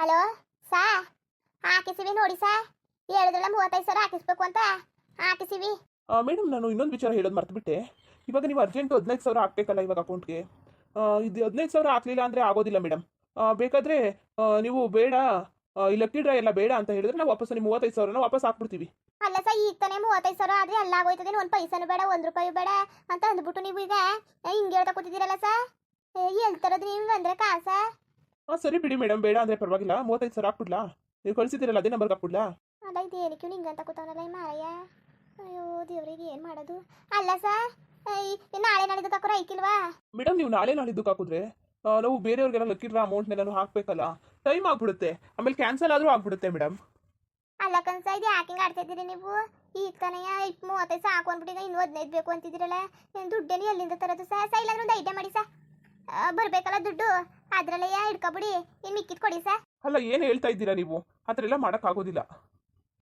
Hello? ಸಾ? ಹಾಕಿಸಿವಿ ನೋಡಿ ಸಾ. ಹೇಳಿದ್ರಲ್ಲ ಮೂವತ್ತೈದು ಸಾವಿರ ಹಾಕಿಸ್ಬೇಕು ಅಂತ. ಹಾಕಿಸಿವಿ. ಮೇಡಮ್ ನಾನು ಇನ್ನೊಂದು ವಿಚಾರ ಹೇಳೋದು ಮರ್ತುಬಿಟ್ಟೆ. ಇವಾಗ ನೀವು ಅರ್ಜೆಂಟ್ ಹದಿನೈದು ಸಾವಿರ ಹಾಕ್ಬೇಕಲ್ಲ ಇವಾಗ ಅಕೌಂಟ್ಗೆ ಇದು ಹದಿನೈದು ಸಾವಿರ ಹಾಕ್ಲಿಲ್ಲ ಅಂದರೆ ಆಗೋದಿಲ್ಲ ಮೇಡಮ್ ಬೇಕಾದರೆ ನೀವು ಬೇಡ ಲಕ್ಕಿ ಡ್ರೈ ಎಲ್ಲ ಬೇಡ ಅಂತ ಹೇಳಿದ್ರೆ ನಾವು ವಾಪಸ್ ನಿಮ್ಮ ಮೂವತ್ತೈದು ಸಾವಿರನ ವಾಪಸ್ ಹಾಕ್ಬಿಡ್ತೀವಿ. ಅಲ್ಲ ಸಾ ಈಗ ತಾನೇ ಮೂವತ್ತೈದು ಸಾವಿರ ಆದ್ರೆ ಎಲ್ಲ ಆಗೋಯ್ತದೆ. ಒಂದು ಪೈಸನು ಬೇಡ ಒಂದು ರೂಪಾಯಿ ಬೇಡ ಅಂತ ಅಂದ್ಬಿಟ್ಟು ನೀವು ಈಗ ಹಿಂಗೆ ಹೇಳ್ತಾ ಕೂತಿದ್ದೀರಲ್ಲ ಸಾ? ಹೇಳ್ತಾರದು ನೀವು ಅಂದ್ರೆ ಕಾಸ? ಹಾಂ ಸರಿ ಬಿಡಿ ಮೇಡಮ್ ಬೇಡ ಅಂದ್ರೆ ಪರವಾಗಿಲ್ಲ. ಮೂವತ್ತೈದು ಸಾವಿರ ಹಾಕ್ಬಿಡ್ಲಾ? ನೀವು ಕಳಿಸಿದ್ದೀರಲ್ಲ ಅದೇ ನಂಬರ್ಗೆ ಹಾಕ್ಬಿಡ್ಲಾ? ಅಲ್ಲ ಇದು ಏನಕ್ಕೆ ನಿಂಗಂತ ಕೂತವನಲ್ಲ ಈ ಮಾರಯ್ಯ? ಅಯ್ಯೋ ದೇವ್ರಿಗೆ ಏನು ಮಾಡೋದು? ಅಲ್ಲ ಸಾ ನಾಳೆ ನಾಳಿದ್ದು ತಕ್ರ ಐಕಿಲ್ವಾ ಮೇಡಮ್ ನೀವು ನಾಳೆ ನಾಳಿದ್ದಕ್ಕೆ ಹಾಕಿದ್ರೆ ನಾವು ಬೇರೆಯವ್ರಿಗೆಲ್ಲ ಅಮೌಂಟ್ ಅಮೌಂಟ್ನೆಲ್ಲ ಹಾಕ್ಬೇಕಲ್ಲ ಟೈಮ್ ಆಗ್ಬಿಡುತ್ತೆ. ಆಮೇಲೆ ಕ್ಯಾನ್ಸಲ್ ಆದರೂ ಆಗ್ಬಿಡುತ್ತೆ ಮೇಡಮ್ ಅಲ್ಲ ಕನ್ಸ ಇದು ಯಾಕೆ ಹಿಂಗೆ ಆಡ್ತಾ ಇದ್ದೀರಿ ನೀವು? ಈಗ ತಾನೇ ಇಪ್ ಮೂವತ್ತೈದು ಸಾಕು ಅಂದ್ಬಿಟ್ಟು ಇನ್ನೂ ಹದಿನೈದು ಬೇಕು ಅಂತಿದ್ದೀರಲ್ಲ ಏನು ದುಡ್ಡೇನು ಎಲ್ಲಿಂದ ತರೋದು ಸಹ ಇಲ್ಲಾಂದ್ರೆ ಒಂದು ಐಡಿಯಾ ಮಾಡಿ ಸಹ ಬರಬೇಕಲ್ಲ ದುಡ್ಡು? ಅದ್ರಲ್ಲೇ ಹಿಡ್ಕೊಬಿಡಿ. ಇನ್ನು ಮಿಕ್ಕಿದ್ ಕೊಡಿ ಸರ್. ಅಲ್ಲ ಏನು ಹೇಳ್ತಾ ಇದ್ದೀರಾ ನೀವು? ಆ ಥರ ಆಗೋದಿಲ್ಲ ಮಾಡೋಕ್ಕಾಗೋದಿಲ್ಲ.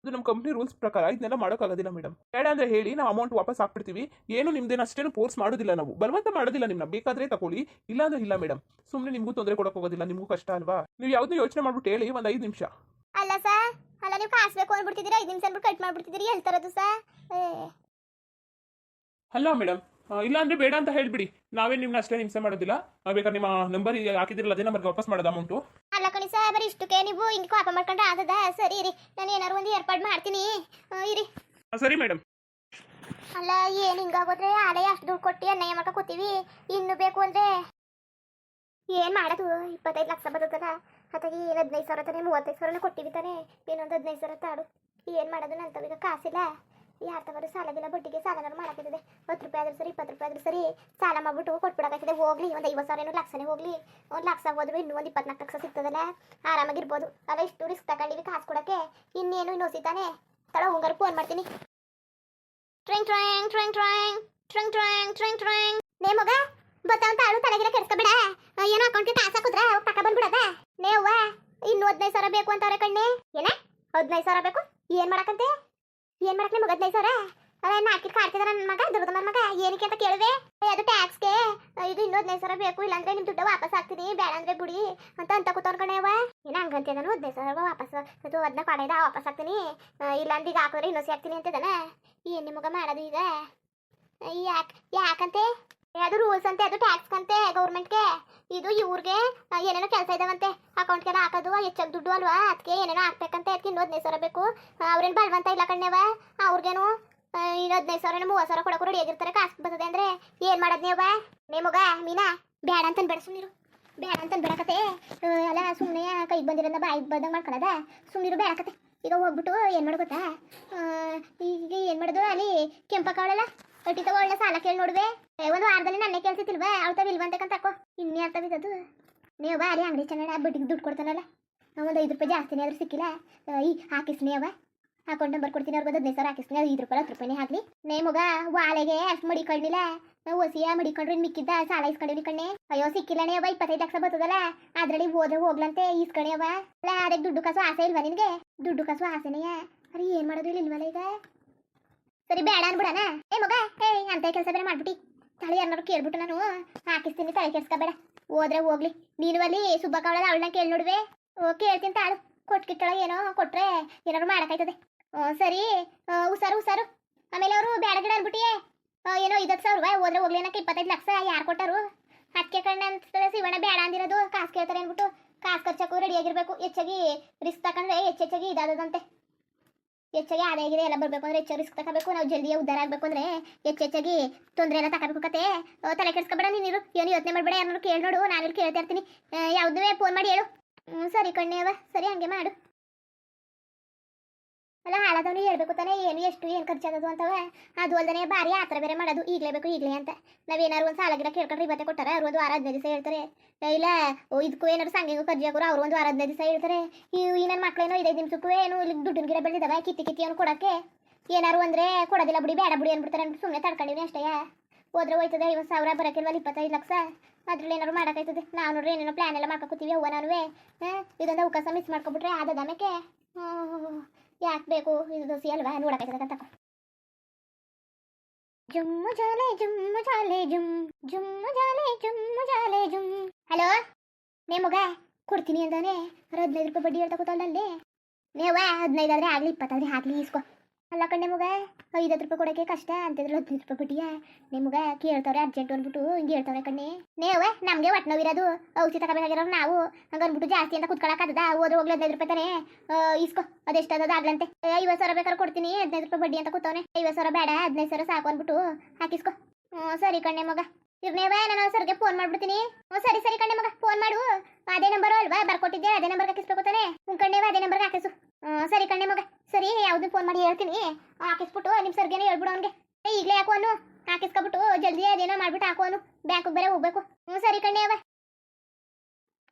ಇದು ನಮ್ಮ ಕಂಪ್ನಿ ರೂಲ್ಸ್ ಪ್ರಕಾರ ಇದನ್ನೆಲ್ಲ ಮಾಡೋಕ್ಕಾಗೋದಿಲ್ಲ ಮೇಡಮ್ ಬೇಡ ಅಂದರೆ ಹೇಳಿ ನಾವು ಅಮೌಂಟ್ ವಾಪಸ್ ಹಾಕ್ಬಿಡ್ತೀವಿ. ಏನು ನಿಮ್ದೇನು ಅಷ್ಟೇನು ಫೋರ್ಸ್ ಮಾಡೋದಿಲ್ಲ ನಾವು. ಬಲವಂತ ಮಾಡೋದಿಲ್ಲ ನಿಮ್ಮನ್ನ ಬೇಕಾದ್ರೆ ತಗೊಳ್ಳಿ ಇಲ್ಲ ಅಂದ್ರೆ ಇಲ್ಲ ಮೇಡಮ್ ಸುಮ್ಮನೆ ನಿಮ್ಗೂ ತೊಂದರೆ ಕೊಡಕ್ ಹೋಗೋದಿಲ್ಲ ನಿಮಗೂ ಕಷ್ಟ ಅಲ್ವಾ? ನೀವು ಯಾವ್ದು ಯೋಚನೆ ಮಾಡ್ಬಿಟ್ಟು ಹೇಳಿ ಒಂದು ಐದು ನಿಮಿಷ. ಅಲ್ಲ ಸರ್ ಅಲ್ಲ ನೀವು ಕಾಸು ಬೇಕು ಅಂದ್ಬಿಡ್ತಿದ್ದೀರಿ ಐದು ನಿಮಿಷ ಅಂದ್ಬಿಟ್ಟು ಕಟ್ ಮಾಡ್ಬಿಡ್ತಿದ್ದೀರಿ ಹೇಳ್ತಾರದು ಸರ್. ಅಲ್ಲ ಮೇಡಮ್ ಇಲ್ಲ ಅಂದ್ರೆ ಬೇಡ ಅಂತ ಹೇಳ್ಬಿಡಿ. ನಾವೇ ನಿಮ್ನ ಅಷ್ಟೇ ಹಿಂಸೆ ಮಾಡೋದಿಲ್ಲ. ಬೇಕಾದ್ರೆ ನಿಮ್ಮ ನಂಬರ್ ಹಾಕಿದಿರಲ್ಲ ಅದೇ ನಂಬರ್ಗೆ ವಾಪಸ್ ಮಾಡೋದು ಅಮೌಂಟು ಅಲ್ಲ ಕಣಿ ಸಹ ಬರೀ ಇಷ್ಟಕ್ಕೆ ನೀವು ಹಿಂಗೆ ಕೋಪ ಮಾಡ್ಕೊಂಡ್ರೆ ಆದದ ಸರಿ ರೀ ನಾನು ಏನಾರು ಒಂದು ಏರ್ಪಾಡು ಮಾಡ್ತೀನಿ. ಆ, ಇರಿ. ಸರಿ ಮೇಡಮ್ ಅಲ್ಲ ಏನು ಹಿಂಗಾಗೋದ್ರೆ ಆಲೇ ಅಷ್ಟು ದುಡ್ಡು ಕೊಟ್ಟು ಅನ್ಯಾಯ ಮಾಡ್ಕೊ ಕೂತೀವಿ. ಇನ್ನು ಬೇಕು ಅಂದ್ರೆ ಏನು ಮಾಡೋದು? ಇಪ್ಪತ್ತೈದು ಲಕ್ಷ ಬರ್ತದಲ್ಲ ಅದಾಗಿ ಏನು ಹದಿನೈದು ಸಾವಿರ ತಾನೆ ಮೂವತ್ತೈದು ಸಾವಿರನೇ ಕೊಟ್ಟಿವಿ ತಾನೆ. ಇನ್ನೊಂದು ಹದಿನೈದು ಸಾವಿರ ತಾಡು ಏನು ಮಾಡೋದು? ನಂತವೀಗ ಕಾಸಿಲ್ಲ. ಯಾರ ತವರು ಸಾಲದಿಲ್ಲ ಬಡ್ಡಿಗೆ ಸಾಲನಾರು ಮಾಡಾಕತ್ತಿದೆ ಹತ್ತು ರೂಪಾಯಿ ಆದ್ರೂ ಸರಿ, ಇಪ್ಪತ್ತು ರೂಪಾಯಿ ಆದ್ರೂ ಸರಿ, ಸಾಲ ಮಾಡ್ಬಿಟ್ಟು ಕೊಟ್ಬಿಡಕ್ಕಾಗ್ತದೆ ಹೋಗ್ಲಿ, ಒಂದು ಐವತ್ತು ಸಾವಿರ ಏನೋ ಲಕ್ಷನೇ ಹೋಗ್ಲಿ. ಒಂದು ಲಕ್ಷ ಹೋದ್ರು ಇನ್ನೂ ಒಂದು ಇಪ್ಪತ್ನಾಲ್ಕು ಲಕ್ಷ ಸಿಗ್ತದಲ್ಲ. ಆರಾಮಾಗಿರ್ಬೋದು. ಅಲ್ಲ, ಇಷ್ಟು ರಿಸ್ಕ್ ತಗೊಂಡಿವಿ ಕಾಸು ಕೊಡಕ್ಕೆ. ಇನ್ನೇನು ಇನ್ನೂ ಸಿಗ್ತಾನೆ ತಡ, ಹೋಗಾರು ಫೋನ್ ಮಾಡ್ತೀನಿ. ಟ್ರಿಂಗ್, ಟ್ರಾಂಗ್ ಟ್ರಿಂಗ್ ಟ್ರಾಂಗ್. ಟ್ರಿಂಗ್ ಟ್ರಾಂಗ್ ಟ್ರಿಂಗ್, ಟ್ರಾಂಗ್. ನೇ ಮಗ ಬತ್ತಾವಂತ ಆಳು ತಲೆಗಿರ ಕೆಡ್ಸ್ಕೊಬೇಡ. ಏನೋ ಅಕೌಂಟ್ಗೆ ಕಾಸು ಹಾಕಿದ್ರ ಪಕ್ಕ ಬಂದ್ಬಿಡದ. ನೇವ್ವ ಇನ್ನು ಹದಿನೈದು ಸಾವಿರ ಬೇಕು ಅಂತಾರೆ ಕಣ್ಣೆ. ಏನ? ಹದಿನೈದು ಸಾವಿರ ಬೇಕು? ಏನ್ ಮಾಡಕಂತೆ ಏನ್ ಮಾಡಕ್ ನಿಮ್ಗೆ ಹದಿನೈದು ಸಾವಿರ? ಅದೇ ನಾಲ್ಕಿಟ್ ಕಾಡ್ತಿದಾರ ನನ್ನ ಮಗ ದುರ್ಗ ನನ್ನ ಮಗ. ಏನಕ್ಕೆ ಅಂತ ಕೇಳಿದೆ. ಅದು ಟ್ಯಾಕ್ಸ್ಗೆ ಇದು ಇನ್ನೂ ಹದಿನೈದು ಸಾವಿರ ಬೇಕು. ಇಲ್ಲಾಂದ್ರೆ ನಿಮ್ ದುಡ್ಡು ವಾಪಸ್ ಹಾಕ್ತೀನಿ. ಬೇಡ ಅಂದ್ರೆ ಬಿಡಿ ಅಂತ ಅಂತ ಕೂತವ್ರ ಕಣೆಯವ್ವ ಏನ ನಾನು ಹದಿನೈದು ವಾಪಸ್ ಅದು ಅದನ್ನ ಕೊಡೆದ? ವಾಪಸ್ ಹಾಕ್ತೀನಿ. ಇಲ್ಲಾಂದ್ರೆ ಈಗ ಹಾಕಿದ್ರೆ ಇನ್ನೊಸಿ ಹಾಕ್ತೀನಿ ಅಂತಿದಾನ ಏನ್ ನಿಮಗ ಮಾಡೋದು ಈಗ? ಯಾಕೆ ಯಾಕಂತೆ? ಅದು ರೂಲ್ಸ್ ಅಂತೆ, ಅದು ಟ್ಯಾಕ್ಸ್ ಅಂತೆ ಗೌರ್ಮೆಂಟ್ಗೆ ಇದು ಇವ್ರಿಗೆ ಏನೇನೋ ಕೆಲಸ ಇದಾವಂತೆ. ಅಕೌಂಟ್ಗೆಲ್ಲ ಹಾಕೋದು ಹೆಚ್ಚಾಗಿ ದುಡ್ಡು ಅಲ್ವಾ? ಅದಕ್ಕೆ ಏನೇನೋ ಹಾಕ್ಬೇಕಂತ ಅದಕ್ಕೆ ಇನ್ನೂ ಹದಿನೈದು ಸಾವಿರ ಬೇಕು. ಅವ್ರೇನು ಬಲ್ವಂತ ಇಲ್ಲ ಕಣ್ಣೇವ? ಅವ್ರಿಗೇನು ಇನ್ನು ಹದಿನೈದು ಸಾವಿರ ಮೂವತ್ತು ಸಾವಿರ ಕೊಡೋಕೆ ರೆಡಿ ಆಗಿರ್ತಾರೆ, ಕಾಸು ಬರ್ತದೆ ಅಂದ್ರೆ ಏನು ಮಾಡೋದು ನೀವ ನೇ ಮಗ, ಮೀನಾ ಬೇಡ ಅಂತ ಬೇಡ ಸುಮ್ಮನಿರು ಬೇಡ ಅಂತ ಬೇಡಕತೆ ಅಲ್ಲ ಸುಮ್ಮನೆ ಕೈ ಬಂದಿರೋದ ಬಾಯಿ ಬಂದಂಗೆ ಮಾಡ್ಕೊಳದ? ಸುಮ್ಮನಿರು ಬೇಡಕತೆ ಈಗ ಹೋಗ್ಬಿಟ್ಟು ಏನು ಗೊತ್ತಾ? ಈಗ ಏನು ಮಾಡೋದು ಅಲ್ಲಿ ಕೆಂಪಕ್ಕ ಅವಳಲ್ಲ? ತಗೋ, ಒಳ್ಳೆ ಸಾಲ ಕೇಳಿ ನೋಡುವೆ. ಒಂದು ವಾರದಲ್ಲಿ ನನ್ನೇ ಕೆಲ್ಸತಿಲ್ವಾ ಅವಳ ತವ ಇಲ್ವಂತ ಇನ್ನೇ ಅರ್ಥ ತವಿದದು ನೀವು ಬಾರಿ ಅಂಗಡಿ ಚೆನ್ನ ಬಡ್ಡಿಗೆ ದುಡ್ಡು ಕೊಡ್ತಾನಲ್ಲ. ಒಂದು ಐದು ರೂಪಾಯಿ ಜಾಸ್ತಿನೇ ಆದ್ರೂ ಸಿಕ್ಕಿಲ್ಲ. ಈ ಹಾಕಿಸ್ನಿ ಅವ ಅಕೌಂಟ್ ನಂಬರ್ ಕೊಡ್ತೀನಿ ಅವ್ರಿಗೆ ಹದಿನೈದು ಸಾವಿರ ಹಾಕಿಸ್ತೀನಿ. ಐದು ರೂಪಾಯಿ, ಹತ್ತು ರೂಪಾಯಿನೇ ಹಾಕ್ಲಿ. ನೇ ಮಗ, ವಾಳೆಗೆ ಅಷ್ಟು ಮಡಿಕೊಂಡಿಲ್ಲ ನಾವು ಹೊಸಿಯ ಮಡಿಕೊಂಡ್ರೆ ಮಿಕ್ಕಿದ್ದ ಸಾಲ ಇಸ್ಕೊಂಡಿವಿ ಕಣ್ಣೆ. ಅಯ್ಯೋ ಸಿಕ್ಕಿಲ್ಲನೇ ಅವ ಇಪ್ಪತ್ತೈದು ಲಕ್ಷ ಬರ್ತದಲ್ಲ. ಅದ್ರಲ್ಲಿ ಹೋದ್ರೆ ಹೋಗ್ಲಂತೆ ಇಸ್ಕಣಿ ಅವ ಅಲ್ಲ ಅದಕ್ಕೆ ದುಡ್ಡು ಕಾಸು ಆಸೆ ಇಲ್ವಾ ನಿನಗೆ? ದುಡ್ಡು ಕಾಸು ಆಸೆನೆಯ ಅರೆ, ಏನು ಮಾಡೋದು ಇಲ್ವಲ್ಲ ಈಗ? ಸರಿ, ಬೇಡ ಅನ್ಬಿಡಣ? ಏ, ಮಗ ಹೇ ಅಂತ ಕೆಲಸ ಬೇರೆ ಮಾಡ್ಬಿಟ್ಟಿ? ತಳಿ ಯಾರನ್ನಾರು ಕೇಳ್ಬಿಟ್ಟು ನಾನು. ಹಾಕಿಸ್ತೀನಿ ತಲೆ ಕೆಡ್ಸ್ಕೊಬೇಡ. ಹೋದ್ರೆ ಹೋಗ್ಲಿ. ನೀನು ಅಲ್ಲಿ ಸುಬ್ಬ ಅವಳಲ್ಲ ಅವಳನ್ನ ಕೇಳಿ ನೋಡುವೆ. ಓ, ಕೇಳ್ತೀನಿ ತಾಳು ಕೊಟ್ಕಿಟ್ಟಳ ಏನೋ ಕೊಟ್ರೆ ಏನಾರು ಹ್ಞೂ ಸರಿ. ಹುಷಾರು ಹುಷಾರು. ಆಮೇಲೆ ಅವರು ಬೇಡ ಗಿಡ ಅನ್ಬಿಟ್ಟಿಯೇ. ಏನೋ ಐದತ್ತು ಸಾವಿರ ರೂಪಾಯಿ ಹೋದ್ರೆ ಹೋಗ್ಲಿ ಅನ್ನಕ್ಕೆ ಇಪ್ಪತ್ತೈದು ಲಕ್ಷ ಯಾರು ಕೊಟ್ಟರು? ಅದಕ್ಕೆ ಕಣ್ಣ ಅಂತ ಶಿವಣ್ಣ ಬೇಡ ಅಂದಿರೋದು. ಕಾಸು ಕೇಳ್ತಾರೆ ಅಂದ್ಬಿಟ್ಟು. ಕಾಸು ಖರ್ಚಕ್ಕೂ ರೆಡಿ ಆಗಿರ್ಬೇಕು. ಹೆಚ್ಚಾಗಿ ರಿಸ್ಕ್ ತಗೊಂಡ್ರೆ ಹೆಚ್ಚೆಚ್ಚಾಗಿ ಇದಾದದಂತೆ. ಹೆಚ್ಚಾಗಿ ಆದಾಯ ಗಿದೆ ಎಲ್ಲ ಬರಬೇಕು ಅಂದ್ರೆ ಹೆಚ್ಚು ರಿಸ್ಕ್ ತಗೋಬೇಕು, ನಾವು ಜಲ್ದಿ ಉದ್ದಾರ ಆಗಬೇಕು ಅಂದ್ರೆ ಹೆಚ್ಚೆಚ್ಚಾಗಿ ತೊಂದರೆ ಎಲ್ಲ ತಗೋಬೇಕು ಕತೆ. ತಲೆ ಕೆಡ್ಸ್ಕೊಬೇಡ ನೀನು ಏನು ಯೋಚನೆ ಮಾಡಬೇಡ ಯಾರು ಕೇಳಿ ನೋಡು, ನಾನು ಕೇಳ್ತಾ ಇರ್ತೀನಿ. ಯಾವುದೇ ಫೋನ್ ಮಾಡಿ ಹೇಳು. ಸರಿ ಕಣ್ಣೇವ ಸರಿ ಹಂಗೆ ಮಾಡು. ಅಲ್ಲ ಹಾಳಾದವನು ಹೇಳ್ಬೇಕು ತಾನೇ, ಏನು ಎಷ್ಟು, ಏನು ಖರ್ಚಾಗೋದು ಅಂತವ? ಅದು ಅಲ್ದೇ ಭಾರಿ ಆ ಥರ ಬೇರೆ ಮಾಡೋದು, ಈಗಲೇ ಬೇಕು, ಈಗಲೇ ಅಂತ. ನಾವೇನಾರು ಒಂದು ಸಾಲ ಗಿಡ ಕೇಳ್ಕೊಂಡ್ರೆ ಇವತ್ತೇ ಕೊಟ್ಟಾರೆ, ಅವ್ರು ಒಂದು ವಾರ ಹದಿನೈದು ದಿವಸ ಹೇಳ್ತಾರೆ. ಇಲ್ಲ ಇದಕ್ಕೂ ಏನಾದ್ರು ಸಂಘಿಗೂ ಕರ್ಜಿ ಹಾಕೋರು, ಅವ್ರು ಒಂದು ವಾರ ಹದಿನೈದು ದಿವಸ ಹೇಳ್ತಾರೆ. ಇವು ಈ ನನ್ನ ಮಕ್ಕಳೇನೋ ಐದೈದು ಏನು ಇಲ್ಲಿ ದುಡ್ಡಿನ ಗಿಡ ಬೆಳೆದಿದ್ದಾವೆ ಕಿತ್ತಿ ಕಿತ್ತಿ ಅವ್ನು ಕೊಡೋಕ್ಕೆ? ಏನಾರು ಅಂದ್ರೆ ಕೊಡೋದಿಲ್ಲ ಬಿಡಿ, ಬೇಡ ಬಿಡಿ ಅಂದ್ಬಿಡ್ತಾರೆ ಅಂದ್ಬಿಟ್ಟು ಸುಮ್ಮನೆ ತಡ್ಕೊಂಡಿವಿ ಅಷ್ಟೇ. ಹೋದ್ರೆ ಹೋಯ್ತದೆ, ಐವತ್ತು ಸಾವಿರ ಬರೋಕ್ಕಿಲ್ವಲ್ಲ ಇಪ್ಪತ್ತೈದು ಲಕ್ಷ? ಅದ್ರಲ್ಲಿ ಏನಾರು ಮಾಡೋಕ್ಕಾಯ್ತದೆ. ನಾವು ನೋಡ್ರಿ ಏನೇನೋ ಪ್ಲ್ಯಾನ್ ಎಲ್ಲ ಮಾಡ್ಕೊತೀವಿ, ಅವ್ವ ನಾನುವೇ. ಇದೊಂದು ಅವಕಾಶ ಮಿಸ್ ಮಾಡ್ಕೊಬಿಟ್ರೆ ಆದದ ಆಮೇಲೆ ಯಾಕೆ ಬೇಕು? ಇದು ದೋಸಿ ಅಲ್ವಾ ನೋಡಕ್ಕಾಯ್ತದೆ ತಕೋ ಜುಮ್ಮು ಜಾಲೆ ಜುಮ್ಮು ಜಾಲೆ, ಜುಮ್, ಜುಮ್ಮು ಜಾಲೆ ಜುಮ್ಮು ಜಾಲೆ, ಜುಮ್. ಹಲೋ? ನೇ ಮಗ, ಕೊಡ್ತೀನಿ ಅಂತಾನೆ ಅವ್ರು ಹದಿನೈದು ರೂಪಾಯಿ ಬಡ್ಡಿ ಹೇಳ್ತಾ ಕೂತಲ್ಲೇ ನೇವ ಹದಿನೈದು ಆದ್ರೆ ಆಗಲಿ, ಇಪ್ಪತ್ತಾದ್ರೆ ಆಗಲಿ, ಇಸ್ಕೊ. ಅಲ್ಲ ಕಣ್ಣೆ ಮಗ ಐವತ್ತು ರೂಪಾಯಿ ಕೊಡೋಕೆ ಕಷ್ಟ ಅಂತಿದ್ರು ಹದಿನೈದು ರೂಪಾಯಿ ಬಡ್ಡಿಯ ನಿಮ್ಗೆ ಕೇಳ್ತಾವ್ರೆ ಅರ್ಜೆಂಟ್ ಅಂದ್ಬಿಟ್ಟು ಹಿಂಗೆ ಹೇಳ್ತಾವ್ರೆ ಕಣ್ಣೆ ನೇವೆ ನಮಗೆ ಒಟ್ಟು ನೋವಿರೋದು. ಔಷಧಿ ತಗೋಬೇಕಾಗಿರೋ ನಾವು. ಹಂಗೆ ಅಂದ್ಬಿಟ್ಟು ಜಾಸ್ತಿ ಅಂತ ಕುತ್ಕೊಳಕ್ಕಾಗದ ಹೋದ್ರೆ ಹೋಗ್ಲಿ ಹದಿನೈದು ರೂಪಾಯಿ ತಾನೆ. ಇಸ್ಕೊ, ಅದೆಷ್ಟು ಅದೆಷ್ಟದ ಆಗ್ಲಂತೆ. ಐವತ್ತು ಸಾವಿರ ಬೇಕಾದ್ರೆ ಕೊಡ್ತೀನಿ, ಹದಿನೈದು ರೂಪಾಯಿ ಬಡ್ಡಿ ಅಂತ ಕೂತವನೆ. ಐವತ್ತು ಸಾವಿರ ಬೇಡ, ಹದಿನೈದು ಸಾವಿರ ಸಾಕು ಅಂದ್ಬಿಟ್ಟು ಹಾಕಿಸ್ಕೊ ಹ್ಞೂ ಸರಿ ಕಣ್ಣೆ ಮಗ. ಇರ್ನೇವ ನಾನು ಸರ್ಗೆ ಫೋನ್ ಮಾಡ್ಬಿಡ್ತೀನಿ. ಹ್ಞೂ ಸರಿ ಸರಿ ಕಣ್ಣೆ ಮಗ ಫೋನ್ ಮಾಡು. ಅದೇ ನಂಬರು ಅಲ್ವಾ ಬರ್ಕೊಟ್ಟಿದ್ದೆ ಅದೇ ನಂಬರ್ಗೆ ಹಾಕಿಸ್ಬೇಕು ತಾನೆ. ಕಣ್ಣೇವ ಅದೇ ನಂಬರ್ಗೆ ಹಾಕಿಸು. ಹ್ಞೂ ಸರಿ ಕಣ್ಣೆ ಮಗ. ಸರಿ ಯಾವ್ದು ಫೋನ್ ಮಾಡಿ ಹೇಳ್ತೀನಿ. ಹಾಕಿಸ್ಬಿಟ್ಟು ನಿಮ್ಮ ಸರ್ಗೆ ಹೇಳ್ಬಿಡು ಅವ್ನಿಗೆ. ಈಗಲೇ ಯಾಕೋ ಅನು ಹಾಕಿಸ್ಕೊಬಿಟ್ಟು ಜಲ್ದಿ ಅದೇನೋ ಮಾಡ್ಬಿಟ್ಟು ಹಾಕೋ ಅನು ಬ್ಯಾಂಕಿಗೆ ಬೇರೆ ಹೋಗ್ಬೇಕು. ಹ್ಞೂ ಸರಿ ಕಣ್ಣೆ ಅವ.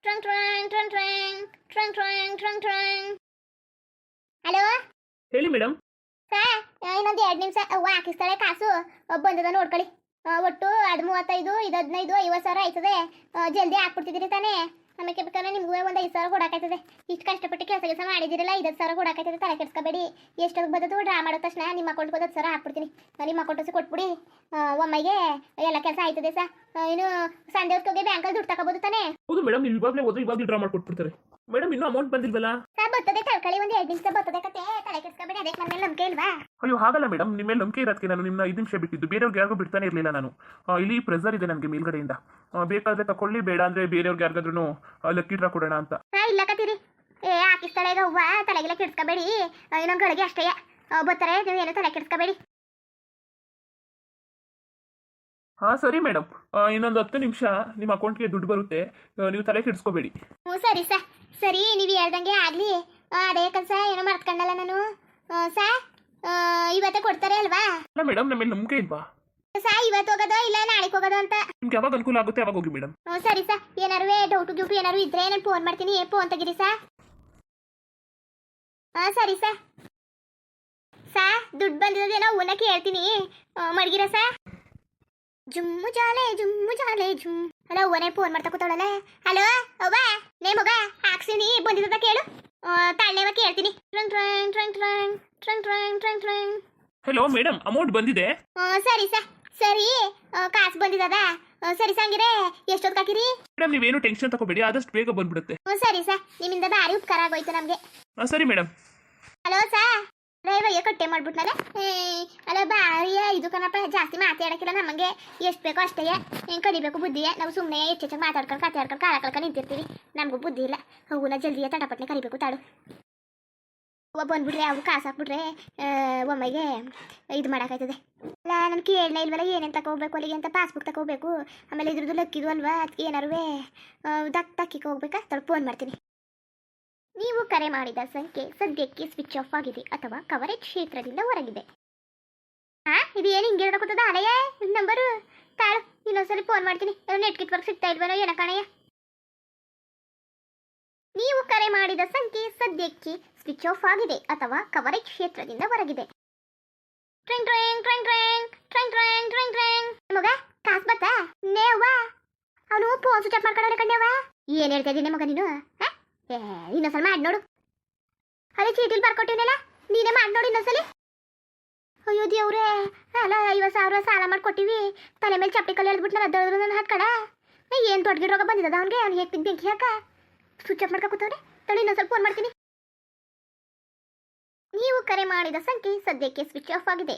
ಟ್ರಂಗ್ ಟ್ರಂಗ್ ಟ್ರಂಗ್ ಟ್ರಂಗ್ ಟ್ರಂಗ್ ಟ್ರಂಗ್ ಟ್ರಂಗ್ ಟ್ರಂಗ್. ಹಲೋ? ಹೇಳಿ ಮೇಡಮ್ ಸರ್ ಇನ್ನೊಂದು ಎರಡು ನಿಮಿಷ. ಅವ್ವ ಹಾಕಿಸ್ತಾಳೆ ಕಾಸು. ಬಂದದ ನೋಡ್ಕೊಳ್ಳಿ. ಒಟ್ಟು ಅದು ಮೂವತ್ತೈದು ಇದು ಹದಿನೈದು ಐವತ್ತು ಸಾವಿರ ಆಯ್ತದೆ. ಜಲ್ದಿ ಹಾಕ್ಬಿಡ್ತಿದ್ದೀರಿ ತಾನೇ. ಆಮೇಲೆ ಬೇಕಾದ್ರೆ ನಿಮಗೆ ಒಂದು ಐದು ಸಾವಿರ ಕೊಡಾಕೈತದೆ. ಇಷ್ಟು ಕಷ್ಟಪಟ್ಟು ಕೆಲಸ ಕೆಲಸ ಮಾಡಿದಿರಲ್ಲ ಐದು ಸಾವಿರ ಕೊಡಾಕೈತದೆ ತಲೆ ಕೆಡ್ಸ್ಕೊಬೇಡಿ. ಎಷ್ಟು ಬದದು ಡ್ರಾ ಮಾಡೋ ತಕ್ಷಣ ನಿಮ್ಮ ಅಕೌಂಟ್ಗೆ ಒಂದು ಸಾವಿರ ಹಾಕ್ಬಿಡ್ತೀನಿ. ನಿಮ್ಮ ಅಕೌಂಟ್ ಕೊಟ್ಬಿಡಿ. ಒಮ್ಮೆಗೆ ಎಲ್ಲ ಕೆಲಸ ಆಯ್ತದೆ ಸರ್ ಏನು ಸಂಡೆ ಹೊತ್ತಿಗೆ ಬ್ಯಾಂಕಲ್ಲಿ ದುಡ್ಡು ತಗೋಬೋದು ತಾನೇ? ಹೌದು ಮೇಡಮ್ ನೀವು ಇವಾಗಲೇ ಹೋದ್ರೆ ಇವಾಗ ಡ್ರಾ ಮಾಡ್ಕೊಟ್ಬಿಡ್ತಾರೆ. ಮೇಡಮ್ ಇನ್ನೂ ಅಮೌಂಟ್ ಬಂದಿಲ್ವಲ್ಲ? ಸರ್ ಬರ್ತದೆ ತಳ್ಕೊಳ್ಳಿ ಒಂದು ಎರಡು ನಿಮಿಷ ಬರ್ತದೆ ಕತೆ. ತಲೆ ಕೆಡ್ಸ್ಕೊಬೇಡಿ ಅದಕ್ಕೆ ನನ್ನ ಮೇಲೆ ನಂಬಿಕೆ ಇಲ್ವಾ? ಅಯ್ಯೋ ಹಾಗಲ್ಲ ಮೇಡಮ್ ನಿಮ್ಮ ಮೇಲೆ ನಂಬಿಕೆ ಇರೋದಕ್ಕೆ ನಾನು ನಿಮ್ಮನ್ನ ಐದು ನಿಮಿಷ ಬಿಟ್ಟಿದ್ದು. ಬೇರೆಯವ್ರಿಗೆ ಯಾರಿಗೂ ಬಿಡ್ತಾನೆ ಇರಲಿಲ್ಲ ನಾನು. ಆ, ಇಲ್ಲಿ ಪ್ರೆಸರ್ ಇದೆ ನನಗೆ ಮೇಲ್ಗಡೆಯಿಂದ. ಆ, ಬೇಕಾದ್ರೆ ತಕೊಳ್ಳಿ ಬೇಡ ಅಂದ್ರೆ ಬೇರೆಯವ್ರಿಗೆ ಯಾರಿಗಾದ್ರೂ ಲಕ್ಕಿ ಡ್ರಾ ಕೊಡೋಣ ಅಂತ. ಹಾ ಇಲ್ಲ ಕತ್ತೀರಿ ಏ ಹಾಕಿಸ್ತಾಳೆ ಈಗ ಹೂವ ತಲೆಗೆಲ್ಲ ಕೆಡ್ಸ್ಕೊಬೇಡಿ. ಇನ್ನೊಂದು ಗಳಿಗೆ ಅಷ್ಟೇ. ಆ, ಬರ್ತಾರೆ ನೀವು ಏನು ತಲೆ ಕೆಡ್ಸ್ಕೊಬೇಡಿ. ಹಾಂ ಸರಿ ಮೇಡಮ್ ಇನ್ನೊಂದು ಹತ್ತು ನಿಮಿಷ ನಿಮ್ಮ ಅಕೌಂಟ್ಗೆ ದುಡ್ಡು ಬರುತ್ತೆ. ಆ, ನೀವು ತಲೆ ಕೆಡಿಸ್ಕೋಬೇಡಿ. ಹ್ಞೂ ಸರಿ ಸರ್ ಸರಿ ನೀವು ಹೇಳ್ದಂಗೆ ಆಗಲಿ. ಅದೇ ಕೆಲಸ ಏನೋ ಮರ್ತ್ಕೊಂಡಲ್ಲ ನಾನು. ಸಾ ಇವತ್ತೇ ಕೊಡ್ತಾರೆ ಅಲ್ವಾ? ಅಲ್ಲ ಮೇಡಮ್ ನಮ್ಮ ಮೇಲೆ ನಂಬಿಕೆ ಇಲ್ವಾ? ಸಾ ಇವತ್ತು ಹೋಗೋದು ಇಲ್ಲ ನಾಳೆ ಹೋಗೋದು ಅಂತ. ನಿಮ್ಗೆ ಯಾವಾಗ ಅನುಕೂಲ ಆಗುತ್ತೆ ಅವಾಗ ಹೋಗಿ ಮೇಡಮ್? ಹ್ಞೂ ಸರಿ ಸಾ ಏನಾರು ಡೌಟು ಗಿೌಟು ಏನಾರು ಇದ್ರೆ ನಾನು ಫೋನ್ ಮಾಡ್ತೀನಿ ಏ ಫೋನ್ ತೆಗಿರಿ ಸಾ. ಹಾಂ ಸರಿ ಸಾ. ಸಾ ದುಡ್ಡು ಬಂದಿರೋದೇನೋ ಓನಕ್ಕೆ ಹೇಳ್ತೀನಿ ಮಡಗಿರ ಸಾ? ಜುಮ್ಮು ಜಾಲೆ ಜುಮ್ಮು ಜಾಲೆ ಜುಮ್. ಹಲೋ ಒನೆ ಫೋನ್ ಮಾಡ್ತಾ ಕೂತಾಳಲ್ಲ? ಹಲೋ ಅವ್ವ ನೇ ಮಗ ಹಾಕ್ಸಿನಿ ಬಂದಿದ್ದ ಕೇಳು. ತಾಳ್ನೇವ ಕೇಳ್ತೀನಿ. ಟ್ರಂಗ್ ಟ್ರಂಗ್ ಟ್ರಂಗ್ ಟ್ರಂಗ್ ಟ್ರಂಗ್ ಟ್ರಂಗ್ ಟ್ರಂಗ್ ಟ್ರಂಗ್ ಹಲೋ ಮೇಡಮ್ ಅಮೌಂಟ್ ಬಂದಿದೆ? ಸರಿ ಸರ್. ಸರಿ ಕಾಸು ಬಂದಿದ್ದದ. ಆ, ಸರಿ ಸಂಗಿರೆ ಎಷ್ಟೊತ್ತು ಹಾಕಿರಿ ಮೇಡಮ್ ನೀವೇನು ಟೆನ್ಷನ್ ತಗೋಬೇಡಿ ಆದಷ್ಟು ಬೇಗ ಬಂದ್ಬಿಡುತ್ತೆ. ಸರಿ ಸರ್ ನಿಮ್ಮಿಂದ ಭಾರಿ ಉಪಕಾರ ಆಗೋಯ್ತು ನಮಗೆ. ಸರಿ ಮೇಡಮ್ ಹಲೋ ಸಾ. ಡ್ರೈವಯ್ಯ ಕಟ್ಟೆ ಮಾಡ್ಬಿಟ್ನಲ್ಲ? ಅಲ್ಲ ಬಾರಿಯ ಇದು ಕಣಪ್ಪ, ಜಾಸ್ತಿ ಮಾತಾಡಕ್ಕಿಲ್ಲ ನಮಗೆ. ಎಷ್ಟು ಬೇಕೋ ಅಷ್ಟೇ. ಹೆಂಗೆ ಕಲಿಬೇಕು ಬುದ್ಧಿಯ ನಾವು ಸುಮ್ಮನೆ ಹೆಚ್ಚೆಚ್ಚಾಗಿ ಮಾತಾಡ್ಕೊಂಡು ಕತೆ ಆಡ್ಕೊಂಡು ಕಾಲ ಕಳ್ಕೊಂಡು ನಿಂತಿರ್ತೀವಿ. ನಮಗೂ ಬುದ್ಧಿ ಇಲ್ಲ. ಹೂನ ಜಲ್ದಿಯ ತಟಪಟ್ನೆ ಕರಿಬೇಕು ತಾಳು. ಬಂದ್ಬಿಟ್ರೆ ಅವು ಕಾಸು ಹಾಕ್ಬಿಟ್ರೆ ಒಮ್ಮೆಗೆ ಇದು ಮಾಡೋಕ್ಕಾಯ್ತದೆ ಅಲ್ಲ ನಾನು ಕೇಳನೇ ಇಲ್ವಲ್ಲ, ಏನೇನು ತಗೋಬೇಕು ಅಲ್ಲಿಗೆ ಅಂತ ಪಾಸ್ಬುಕ್ ತಗೋಬೇಕು ಆಮೇಲೆ ಇದ್ರದ್ದು ಲಕ್ಕಿದು ಅಲ್ವಾ? ಅದಕ್ಕೆ ಏನಾರು ದಕ್ ತಕ್ಕಿಗೆ ಹೋಗ್ಬೇಕಾ? ತಡ ಫೋನ್ ಮಾಡ್ತೀನಿ. ನೀವು ಕರೆ ಮಾಡಿದ ಸಂಖ್ಯೆ ಸದ್ಯಕ್ಕೆ ಸ್ವಿಚ್ ಆಫ್ ಆಗಿದೆ ಅಥವಾ ಕವರೇಜ್ ಕ್ಷೇತ್ರದಿಂದ ಹೊರಗಿದೆ. ಹಾ ಇದು ಏನು ಹಿಂಗೆ ಹೇಳ್ಕೊತದ ಅಲೆಯ? ನಂಬರು ತಾಳು, ಇನ್ನೊಂದ್ಸಲಿ ಫೋನ್ ಮಾಡ್ತೀನಿ. ನೆಟ್ ವರ್ಕ್ ಸಿಗ್ತಾ ಇಲ್ವನೋ ಏನ ಕಣಯ್ಯ ನೀವು ಕರೆ ಮಾಡಿದ ಸಂಖ್ಯೆ ಸದ್ಯಕ್ಕೆ ಸ್ವಿಚ್ ಆಫ್ ಆಗಿದೆ ಅಥವಾ ಕವರೇಜ್ ಕ್ಷೇತ್ರದಿಂದ ಹೊರಗಿದೆ. ಟ್ರೆಂಗ್ ಟ್ರೆಂಗ್ ಟ್ರೆಂಗ್ ಟ್ರೆಂಗ್ ಟ್ರೆಂಗ್ ಟ್ರೆಂಗ್ ಟ್ರೆಂಗ್ ಟ್ರೆಂಗ್. ಮಗ, ಕಾಸ್ ಬತ್ತಾ? ನೇವ್ವ? ಅವನು ಫೋನ್ ಸ್ವಿಚ್ ಆಫ್ ಮಾಡ್ಕೊಂಡವ್ರೆ ಕಣ್ಯವ್ವ? ಏನು ಹೇಳ್ತಾ ಇದ್ದೀನಿ ಮಗ ನೀನು ಹಾ ಇನ್ನೊಂದ್ಸಲ ಮಾಡಿ ನೋಡು. ಅದೇ ಚೀಟಿಲ್ ಬರ್ಕೊಟ್ಟಿನಲ್ಲ ನೀನೇ ಮಾಡಿ ನೋಡು ಇನ್ನೊಂದ್ಸಲಿ. ಅಯ್ಯೋ ದೇವ್ರೆ, ಅಲ್ಲ, ಐವತ್ತು ಸಾವಿರ ಸಾಲ ಮಾಡ್ಕೊಟ್ಟಿವಿ. ತಲೆ ಮೇಲೆ ಚಪ್ಪಲಿ ಕಲ್ಲು ಎಳ್ದ್ಬಿಟ್ಟು ನಾನು ಅದ್ದಳಿದ್ರು ನನ್ನ ಹಾಕಡ ಏನು ದೊಡ್ಡ ರೋಗ ಬಂದಿದ್ದದ ಅವ್ನಿಗೆ? ಅವ್ನು ಹೇಗೆ ಬೆಂಕಿ ಹಾಕ? ಸ್ವಿಚ್ ಆಫ್ ಮಾಡ್ಕೊ ಕೂತವ್ರೆ ತಳಿ ಸ್ವಲ್ಪ ಫೋನ್ ಮಾಡ್ತೀನಿ. ನೀವು ಕರೆ ಮಾಡಿದ ಸಂಖ್ಯೆ ಸದ್ಯಕ್ಕೆ ಸ್ವಿಚ್ ಆಫ್ ಆಗಿದೆ.